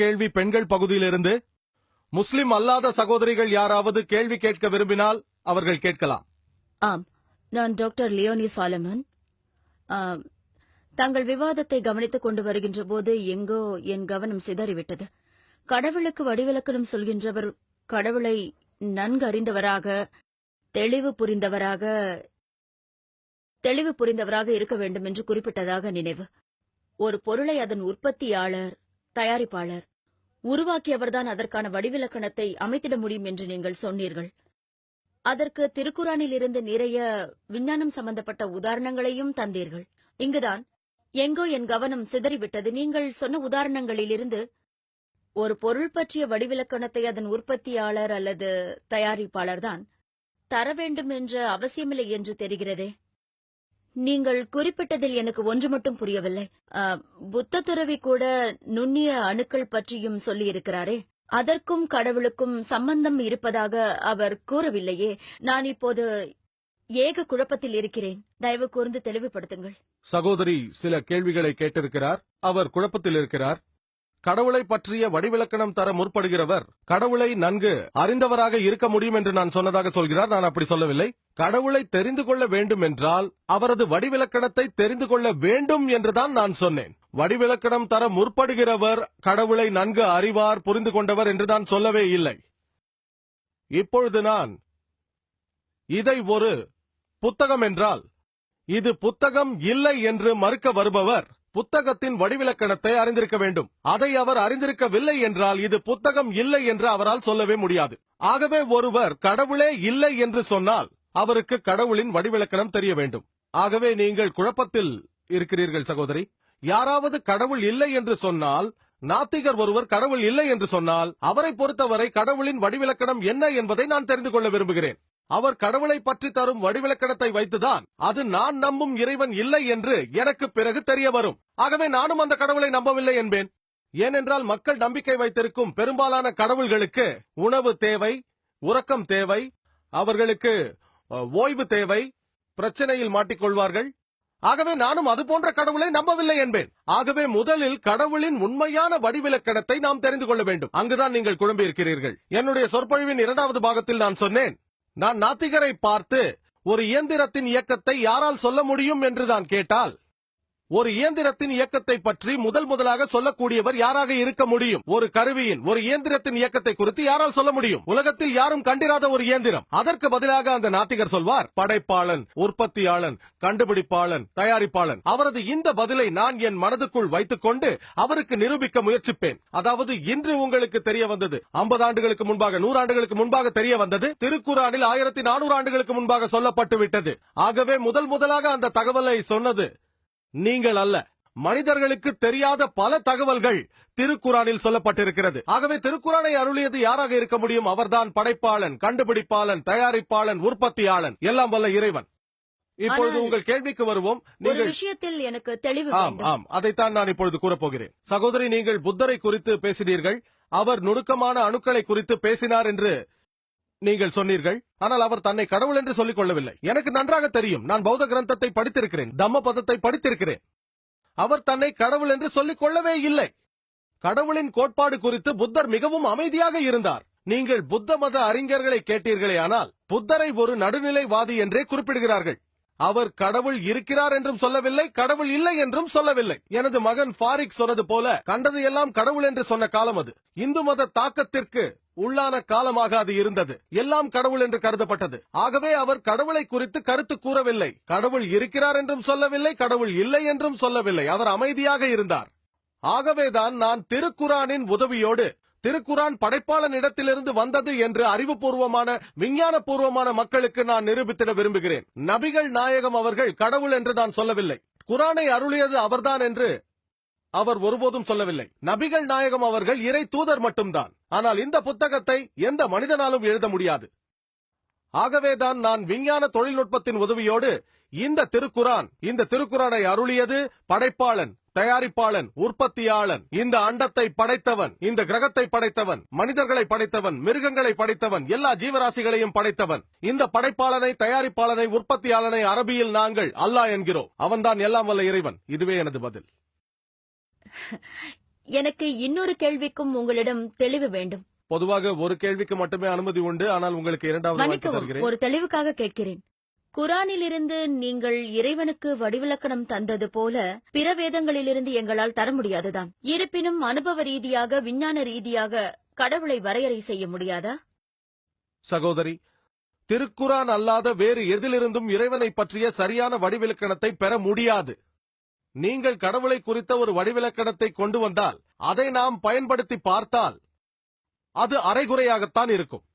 கேள்வி பெண்கள் பகுதியிலிருந்து. முஸ்லிம் அல்லாத சகோதரிகள் யாராவது கேள்வி கேட்க விரும்பினால் அவர்கள் கேட்கலாம். ஆம் நான் டாக்டர் லியோனி சாலமன். ஆம், தங்கள் விவாதத்தை கவனித்துக் கொண்டு வருகின்ற போது எங்கோ என் கவனம் சிதறிவிட்டது. கடவுளுக்கு வடிவிலக்கணம் சொல்கின்றவர் கடவுளை நன்கு அறிந்தவராக தெளிவு புரிந்தவராக தெளிவு புரிந்தவராக இருக்க வேண்டும் என்று குறிப்பிட்டதாக நினைவு. ஒரு பொருளை அதன் உற்பத்தியாளர் தயாரிப்பாளர். உருவாக்கியவர்தான் அதற்கான வடிவிலக்கணத்தை அமைத்திட முடியும் என்று நீங்கள் சொன்னீர்கள். அதற்கு திருக்குறானில் இருந்து நிறைய விஞ்ஞானம் சம்பந்தப்பட்ட உதாரணங்களையும் தந்தீர்கள். இங்குதான் எங்கோ என் கவனம் சிதறிவிட்டது. நீங்கள் சொன்ன உதாரணங்களிலிருந்து ஒரு பொருள் பற்றிய வடிவிலக்கணத்தை அதன் உற்பத்தியாளர் அல்லது தயாரிப்பாளர் தான் தர வேண்டும் என்ற அவசியமில்லை என்று தெரிகிறதே. நீங்கள் குறிப்பிட்டதில் எனக்கு ஒன்று மட்டும் புரியவில்லை. புத்த துறவி கூட நுண்ணிய அணுக்கள் பற்றியும் சொல்லியிருக்கிறாரே. அதற்கும் கடவுளுக்கும் சம்பந்தம் இருப்பதாக அவர் கூறவில்லையே. நான் இப்போது ஏக குழப்பத்தில் இருக்கிறேன். தயவு கூர்ந்து தெளிவுபடுத்துங்கள். சகோதரி சில கேள்விகளை கேட்டிருக்கிறார். அவர் குழப்பத்தில் இருக்கிறார். கடவுளை பற்றிய வடிவிலக்கணம் தர முற்படுகிறவர். கடவுளை நன்கு அறிந்தவராக இருக்க முடியும் என்று நான் சொன்னதாக சொல்கிறார். நான் அப்படி சொல்லவில்லை. கடவுளை தெரிந்து கொள்ள வேண்டும் என்றால் அவரது வடிவிலக்கணத்தை தெரிந்து கொள்ள வேண்டும் என்றுதான் நான் சொன்னேன். வடிவிலக்கணம் தர முற்படுகிறவர் கடவுளை நன்கு அறிவார் புரிந்து கொண்டவர் என்று நான் சொல்லவே இல்லை. இப்பொழுது நான் இதை ஒரு புத்தகம் என்றால் இது புத்தகம் இல்லை என்று மறுக்க வருபவர் புத்தகத்தின் வடிவிலக்கணத்தை அறிந்திருக்க வேண்டும். அதை அவர் அறிந்திருக்கவில்லை என்றால் இது புத்தகம் இல்லை என்று அவரால் சொல்லவே முடியாது. ஆகவே ஒருவர் கடவுளே இல்லை என்று சொன்னால் அவருக்கு கடவுளின் வடிவிலக்கணம் தெரிய வேண்டும். ஆகவே நீங்கள் குழப்பத்தில் இருக்கிறீர்கள் சகோதரி. யாராவது கடவுள் இல்லை என்று சொன்னால் நாத்திகர் ஒருவர் கடவுள் இல்லை என்று சொன்னால் அவரை பொறுத்தவரை கடவுளின் வடிவிலக்கணம் என்ன என்பதை நான் தெரிந்து கொள்ள விரும்புகிறேன். அவர் கடவுளை பற்றி தரும் வடிவிலக்கணத்தை வைத்துதான் அது நான் நம்பும் இறைவன் இல்லை என்று எனக்கு பிறகு தெரிய வரும். ஆகவே நானும் அந்த கடவுளை நம்பவில்லை என்பேன். ஏனென்றால் மக்கள் நம்பிக்கை வைத்திருக்கும் பெரும்பாலான கடவுள்களுக்கு உணவு தேவை உறக்கம் தேவை அவர்களுக்கு ஓய்வு தேவை பிரச்சனையில் மாட்டிக்கொள்வார்கள். ஆகவே நானும் அது போன்ற கடவுளை நம்பவில்லை என்பேன். ஆகவே முதலில் கடவுளின் உண்மையான வடிவிலக்கணத்தை நாம் தெரிந்து கொள்ள வேண்டும். அங்குதான் நீங்கள் குழம்பி இருக்கிறீர்கள். என்னுடைய சொற்பொழிவின் இரண்டாவது பாகத்தில் நான் சொன்னேன் நான் நாத்திகரை பார்த்து ஒரு இயந்திரத்தின் இயக்கத்தை யாரால் சொல்ல முடியும் என்று நான் கேட்டால் ஒரு இயந்திரத்தின் இயக்கத்தை பற்றி முதல் முதலாக சொல்லக்கூடியவர் யாராக இருக்க முடியும்? ஒரு கருவியின் ஒரு இயந்திரத்தின் இயக்கத்தை குறித்து யாரால் சொல்ல முடியும்? உலகத்தில் யாரும் கண்டிராத ஒரு இயந்திரம். அதற்கு பதிலாக அந்த நாத்திகர் சொல்வார் படைப்பாளன் உற்பத்தியாளன் கண்டுபிடிப்பாளன் தயாரிப்பாளன் அவரது இந்த பதிலை நான் என் மனதுக்குள் வைத்துக் கொண்டு அவருக்கு நிரூபிக்க முயற்சிப்பேன். அதாவது இன்று உங்களுக்கு தெரிய வந்தது 50 ஆண்டுகளுக்கு முன்பாக நூறு ஆண்டுகளுக்கு முன்பாக தெரிய வந்தது திருக்குறானில் ஆயிரத்தி நானூறு ஆண்டுகளுக்கு முன்பாக சொல்லப்பட்டு விட்டது. ஆகவே முதல் முதலாக அந்த தகவலை சொன்னது நீங்கள் அல்ல. மனிதர்களுக்கு தெரியாத பல தகவல்கள் திருக்குறானில் சொல்லப்பட்டிருக்கிறது. ஆகவே திருக்குறானை அருளியது யாராக இருக்க முடியும்? அவர்தான் படைப்பாளன் கண்டுபிடிப்பாளன் தயாரிப்பாளன் உற்பத்தியாளன். எல்லாம் வல்ல இறைவன். இப்பொழுது உங்கள் கேள்விக்கு வருவோம். நீங்கள் விஷயத்தில் எனக்கு தெளிவு ஆம் ஆம். அதைத்தான் நான் இப்பொழுது கூறப்போகிறேன். சகோதரி நீங்கள் புத்தரை குறித்து பேசினீர்கள். அவர் நுணுக்கமான அணுக்களை குறித்து பேசினார் என்று நீங்கள் சொன்னீர்கள். ஆனால் அவர் தன்னை கடவுள் என்று சொல்லிக் கொள்ளவில்லை. எனக்கு நன்றாக தெரியும். நான் பௌத்த கிரந்தத்தை படித்திருக்கிறேன். தம்ம பதத்தை படித்திருக்கிறேன். அவர் தன்னை கடவுள் என்று சொல்லிக் கொள்ளவே இல்லை. கடவுளின் கோட்பாடு குறித்து புத்தர் மிகவும் அமைதியாக இருந்தார். நீங்கள் புத்த மத அறிஞர்களை கேட்டீர்களே ஆனால் புத்தரை ஒரு நடுநிலைவாதி என்றே குறிப்பிடுகிறார்கள். அவர் கடவுள் இருக்கிறார் என்றும் சொல்லவில்லை கடவுள் இல்லை என்றும் சொல்லவில்லை. எனது மகன் ஃபாரிக் சொன்னது போல கண்டது எல்லாம் கடவுள் என்று சொன்ன காலம் அது. இந்து மத தாக்கத்திற்கு உள்ளான காலமாக அது இருந்தது. எல்லாம் கடவுள் என்று கருதப்பட்டது. ஆகவே அவர் கடவுளை குறித்து கருத்து கூறவில்லை. கடவுள் இருக்கிறார் என்றும் சொல்லவில்லை கடவுள் இல்லை என்றும் சொல்லவில்லை. அவர் அமைதியாக இருந்தார். ஆகவேதான் நான் திருக்குரானின் உதவியோடு திருக்குரான் படைப்பாளன் இடத்திலிருந்து வந்தது என்று அறிவுபூர்வமான விஞ்ஞானபூர்வமான மக்களுக்கு நான் நிரூபித்திட விரும்புகிறேன். நபிகள் நாயகம் அவர்கள் கடவுள் என்று நான் சொல்லவில்லை. குரானை அருளியது அவர்தான் என்று அவர் ஒருபோதும் சொல்லவில்லை. நபிகள் நாயகம் அவர்கள் இறை தூதர் மட்டும்தான். ஆனால் இந்த புத்தகத்தை எந்த மனிதனாலும் எழுத முடியாது. ஆகவேதான் நான் விஞ்ஞான தொழில்நுட்பத்தின் உதவியோடு இந்த திருக்குரான் இந்த திருக்குரானை அருளியது படைப்பாளன் தயாரிப்பாளன் உற்பத்தியாளன். இந்த அண்டத்தை படைத்தவன் இந்த கிரகத்தை படைத்தவன் மனிதர்களை படைத்தவன் மிருகங்களை படைத்தவன் எல்லா ஜீவராசிகளையும் படைத்தவன். இந்த படைப்பாளனை தயாரிப்பாளனை உற்பத்தியாளனை அரபியில் நாங்கள் அல்லாஹ் என்கிறோம். அவன்தான் எல்லாம் வல்ல இறைவன். இதுவே எனது பதில். எனக்கு இன்னொரு கேள்விக்கும் உங்களிடம் தெளிவு வேண்டும். பொதுவாக ஒரு கேள்விக்கு மட்டுமே அனுமதி உண்டு. ஆனால் உங்களுக்கு இரண்டாவது ஒரு தெளிவுக்காக கேட்கிறேன். குரானிலிருந்து நீங்கள் இறைவனுக்கு வடிவிலக்கணம் தந்தது போல பிற வேதங்களிலிருந்து எங்களால் தர முடியாதுதான் இருப்பினும் அனுபவ ரீதியாக விஞ்ஞான ரீதியாக கடவுளை வரையறை செய்ய முடியாதா? சகோதரி திருக்குரான் அல்லாத வேறு எதிலிருந்தும் இறைவனை பற்றிய சரியான வடிவிலக்கணத்தை பெற முடியாது. நீங்கள் கடவுளை குறித்த ஒரு வடிவிலக்கணத்தை கொண்டு வந்தால் அதை நாம் பயன்படுத்தி பார்த்தால் அது அரைகுறையாகத்தான் இருக்கும்.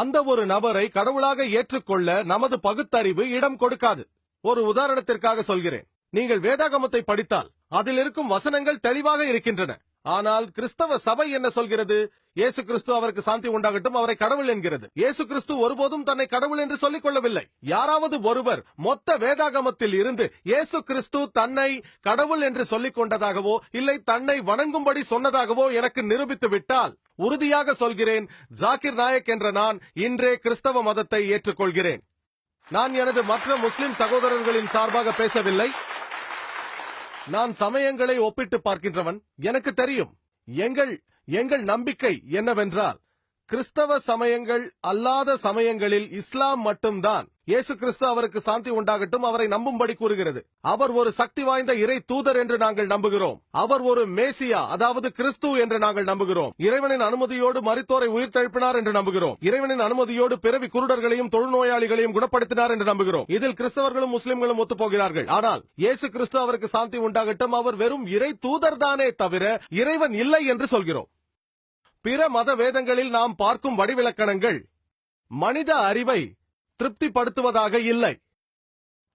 அந்த ஒரு நபரை கடவுளாக ஏற்றுக்கொள்ள நமது பகுத்தறிவு இடம் கொடுக்காது. ஒரு உதாரணத்திற்காக சொல்கிறேன். நீங்கள் வேதாகமத்தை படித்தால் அதில் இருக்கும் வசனங்கள் தெளிவாக இருக்கின்றன. ஆனால் கிறிஸ்தவ சபை என்ன சொல்கிறது? இயேசு கிறிஸ்து அவருக்கு சாந்தி உண்டாகட்டும் அவரை கடவுள் என்கிறது. இயேசு கிறிஸ்து ஒருபோதும் தன்னை கடவுள் என்று சொல்லிக் கொள்ளவில்லை. யாராவது ஒருவர் மொத்த வேதாகமத்தில் இருந்து இயேசு கிறிஸ்து தன்னை கடவுள் என்று சொல்லிக் கொண்டதாகவோ இல்லை தன்னை வணங்கும்படி சொன்னதாகவோ எனக்கு நிரூபித்து விட்டால் உறுதியாக சொல்கிறேன் ஜாகிர் நாயக் என்ற நான் இன்றே கிறிஸ்தவ மதத்தை ஏற்றுக்கொள்கிறேன். நான் எனது மற்ற முஸ்லிம் சகோதரர்களின் சார்பாக பேசவில்லை. நான் சமயங்களை ஒப்பிட்டு பார்க்கின்றவன். எனக்கு தெரியும். எங்கள் எங்கள் நம்பிக்கை என்னவென்றால் கிறிஸ்தவ சமயங்கள் அல்லாத சமயங்களில் இஸ்லாம் மட்டும்தான். இயேசு கிறிஸ்து அவருக்கு சாந்தி உண்டாகட்டும் அவரை நம்பும்படி கூறுகிறது. அவர் ஒரு சக்தி வாய்ந்த இறை தூதர் என்று நாங்கள் நம்புகிறோம். அவர் ஒரு மேசியா அதாவது கிறிஸ்து என்று நாங்கள் நம்புகிறோம். இறைவனின் அனுமதியோடு மரித்தோரை உயிர்த்தெழுப்பினார் என்று நம்புகிறோம். இறைவனின் அனுமதியோடு பிறவி குருடர்களையும் தொழுநோயாளிகளையும் குணப்படுத்தினார் என்று நம்புகிறோம். இதில் கிறிஸ்தவர்களும் முஸ்லிம்களும் ஒத்துப்போகிறார்கள். ஆனால் இயேசு கிறிஸ்து அவருக்கு சாந்தி உண்டாகட்டும் அவர் வெறும் இறை தூதர் தானே தவிர இறைவன் இல்லை என்று சொல்கிறோம். பிற மத வேதங்களில் நாம் பார்க்கும் வடிவிலக்கணங்கள் மனித அறிவை திருப்திப்படுத்துவதாக இல்லை.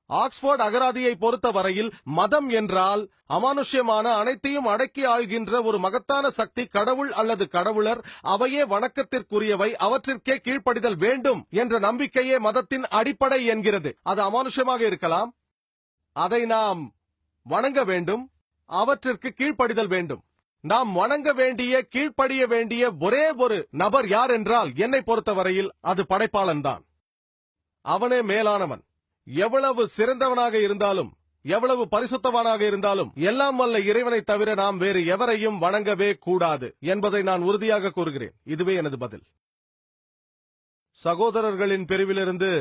ஆக்ஸ்போர்ட் அகராதியை பொறுத்தவரையில் மதம் என்றால் அமானுஷ்யமான அனைத்தையும் அடக்கி ஆள்கின்ற ஒரு மகத்தான சக்தி கடவுள் அல்லது கடவுளர் அவையே வணக்கத்திற்குரியவை அவற்றிற்கே கீழ்ப்படிதல் வேண்டும் என்ற நம்பிக்கையே மதத்தின் அடிப்படை என்கிறது. அது அமானுஷ்யமாக இருக்கலாம். அதை நாம் வணங்க வேண்டும். அவற்றிற்கு கீழ்ப்படிதல் வேண்டும். நாம் வணங்க வேண்டிய கீழ்ப்படிய வேண்டிய ஒரே ஒரு நபர் யார் என்றால் என்னை பொறுத்தவரையில் அது படைப்பாளன் தான் அவனே மேலானவன். எவ்வளவு சிறந்தவனாக இருந்தாலும் எவ்வளவு பரிசுத்தவனாக இருந்தாலும் எல்லாம் வல்ல இறைவனை தவிர நாம் வேறு எவரையும் வணங்கவே கூடாது என்பதை நான் உறுதியாக கூறுகிறேன். இதுவே எனது பதில். சகோதரர்களின் பிரிவிலிருந்து